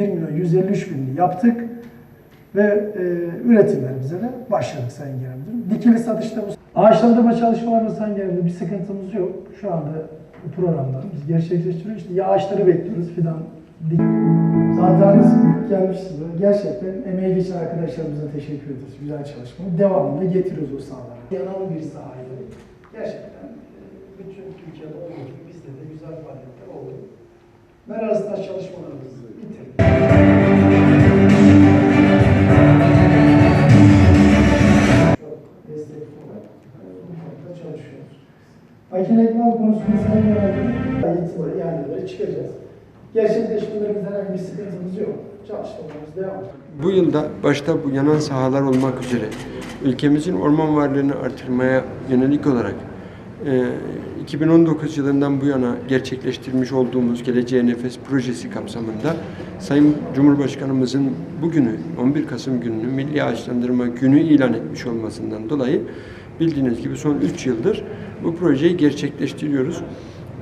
1 milyon 153 binini yaptık ve e, üretimlerimize de başladık Sayın Genel Müdürüm. Dikili satışta bu ağaçlandırma çalışmalarında Sayın Genel Müdürüm bir sıkıntımız yok. Şu anda bu programlarımız gerçekleştiriyoruz. İşte ya ağaçları bekliyoruz fidan dik. Zaten gelmişsiniz. Gerçekten emeği geçen arkadaşlarımıza teşekkür ediyoruz. Güzel çalışma. Devamında getiriyoruz o sahalara. Yanan bir sahaydı. Gerçekten e, bütün Türkiye'de olduğu gibi bizde de güzel faaliyetler oldu. Meraz'da çalışmalarımızı bitirdik. Makine ekran konusunda sayın genelde itibariyle yerlere çıkacağız. Gerçekleşmelerimizde herhangi bir sıkıntımız yok. Çalışmalarımız devam ediyor. Bu yılda başta bu yanan sahalar olmak üzere ülkemizin orman varlığını artırmaya yönelik olarak 2019 yılından bu yana gerçekleştirmiş olduğumuz Geleceğe Nefes projesi kapsamında Sayın Cumhurbaşkanımızın bugünü 11 Kasım gününü Milli Ağaçlandırma Günü ilan etmiş olmasından dolayı bildiğiniz gibi son 3 yıldır bu projeyi gerçekleştiriyoruz.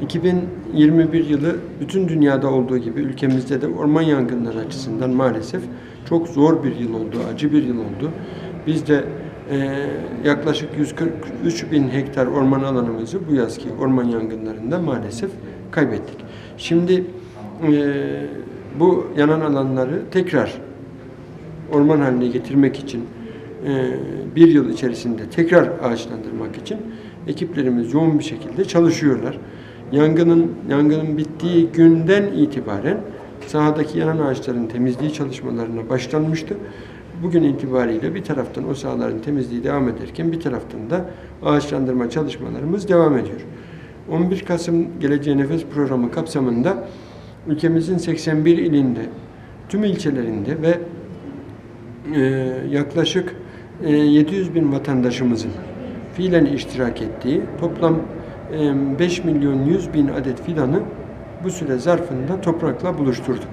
2021 yılı bütün dünyada olduğu gibi ülkemizde de orman yangınları açısından maalesef çok zor bir yıl oldu, acı bir yıl oldu. Biz de yaklaşık 143 bin hektar orman alanımızı bu yazki orman yangınlarında maalesef kaybettik. Şimdi e, bu yanan alanları tekrar orman haline getirmek için e, bir yıl içerisinde tekrar ağaçlandırmak için ekiplerimiz yoğun bir şekilde çalışıyorlar. Yangının yangının bittiği günden itibaren sahadaki yanan ağaçların temizliği çalışmalarına başlanmıştı. Bugün itibariyle bir taraftan o sahaların temizliği devam ederken bir taraftan da ağaçlandırma çalışmalarımız devam ediyor. 11 Kasım Geleceğe Nefes Programı kapsamında ülkemizin 81 ilinde, tüm ilçelerinde ve e, yaklaşık e, 700 bin vatandaşımızın fiilen iştirak ettiği toplam e, 5 milyon 100 bin adet fidanı bu süre zarfında toprakla buluşturduk.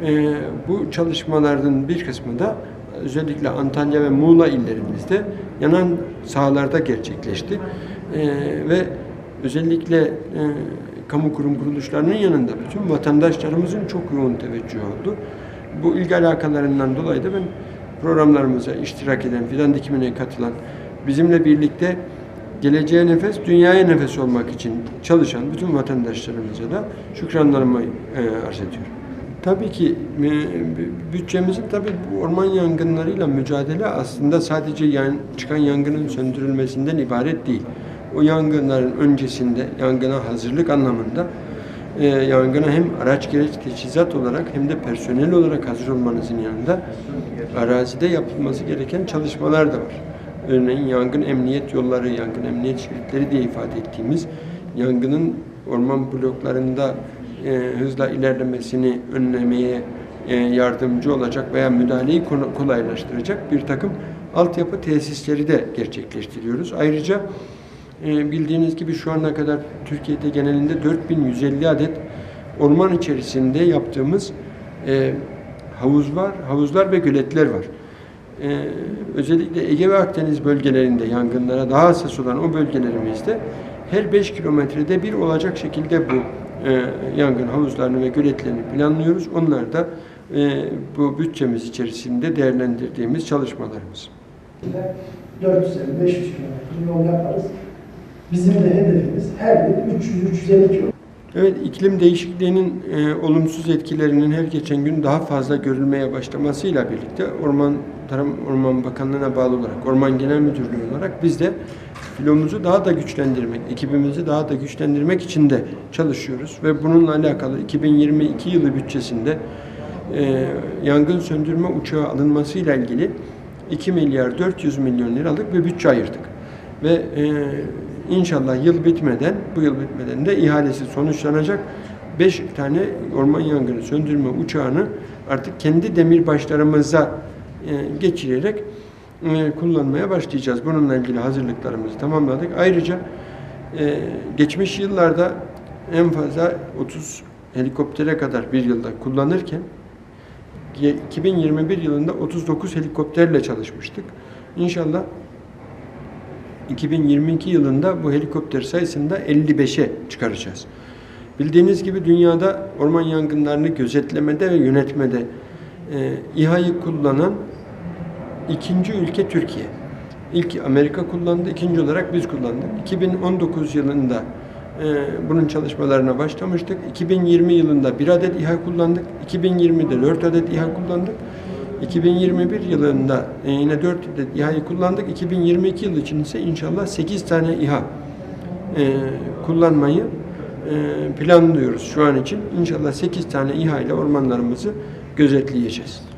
Tabi bu çalışmaların bir kısmı da özellikle Antalya ve Muğla illerimizde yanan sahalarda gerçekleşti. E, ve özellikle e, kamu kurum kuruluşlarının yanında bütün vatandaşlarımızın çok yoğun teveccühü oldu. Bu ilgi alakalarından dolayı da ben programlarımıza iştirak eden, fidan dikimine katılan, bizimle birlikte geleceğe nefes, dünyaya nefes olmak için çalışan bütün vatandaşlarımıza da şükranlarımı e, arz ediyorum. Tabii ki e, bütçemizin tabii bu orman yangınlarıyla mücadele aslında sadece yan, çıkan yangının söndürülmesinden ibaret değil. O yangınların öncesinde yangına hazırlık anlamında e, yangına hem araç gereç teçhizat olarak hem de personel olarak hazır olmanızın yanında arazide yapılması gereken çalışmalar da var. Örneğin yangın emniyet yolları, yangın emniyet şeritleri diye ifade ettiğimiz yangının orman bloklarında e, hızla ilerlemesini önlemeye e, yardımcı olacak veya müdahaleyi kolaylaştıracak bir takım altyapı tesisleri de gerçekleştiriyoruz. Ayrıca e, bildiğiniz gibi şu ana kadar Türkiye'de genelinde 4150 adet orman içerisinde yaptığımız e, havuz var, havuzlar ve göletler var. Ee, özellikle Ege ve Akdeniz bölgelerinde yangınlara daha hassas olan o bölgelerimizde her 5 kilometrede bir olacak şekilde bu e, yangın havuzlarını ve göletlerini planlıyoruz. Onlar da e, bu bütçemiz içerisinde değerlendirdiğimiz çalışmalarımız. 450-500 kilometre yol yaparız. Bizim de hedefimiz her yıl 300-350 kilometre. Evet, iklim değişikliğinin e, olumsuz etkilerinin her geçen gün daha fazla görülmeye başlamasıyla birlikte Orman Tarım Orman Bakanlığı'na bağlı olarak, Orman Genel Müdürlüğü olarak biz de filomuzu daha da güçlendirmek, ekibimizi daha da güçlendirmek için de çalışıyoruz ve bununla alakalı 2022 yılı bütçesinde e, yangın söndürme uçağı alınmasıyla ilgili 2 milyar 400 milyon liralık bir bütçe ayırdık. Ve e, inşallah yıl bitmeden, bu yıl bitmeden de ihalesi sonuçlanacak 5 tane orman yangını söndürme uçağını artık kendi demirbaşlarımıza e, geçirerek e, kullanmaya başlayacağız. Bununla ilgili hazırlıklarımızı tamamladık. Ayrıca e, geçmiş yıllarda en fazla 30 helikoptere kadar bir yılda kullanırken 2021 yılında 39 helikopterle çalışmıştık. İnşallah 2022 yılında bu helikopter sayısını da 55'e çıkaracağız. Bildiğiniz gibi dünyada orman yangınlarını gözetlemede ve yönetmede e, İHA'yı kullanan ikinci ülke Türkiye. İlk Amerika kullandı, ikinci olarak biz kullandık. 2019 yılında e, bunun çalışmalarına başlamıştık. 2020 yılında bir adet İHA kullandık. 2020'de 4 adet İHA kullandık. 2021 yılında yine 4 adet İHA'yı kullandık. 2022 yılı için ise inşallah 8 tane İHA e, kullanmayı e, planlıyoruz şu an için. İnşallah 8 tane İHA ile ormanlarımızı gözetleyeceğiz.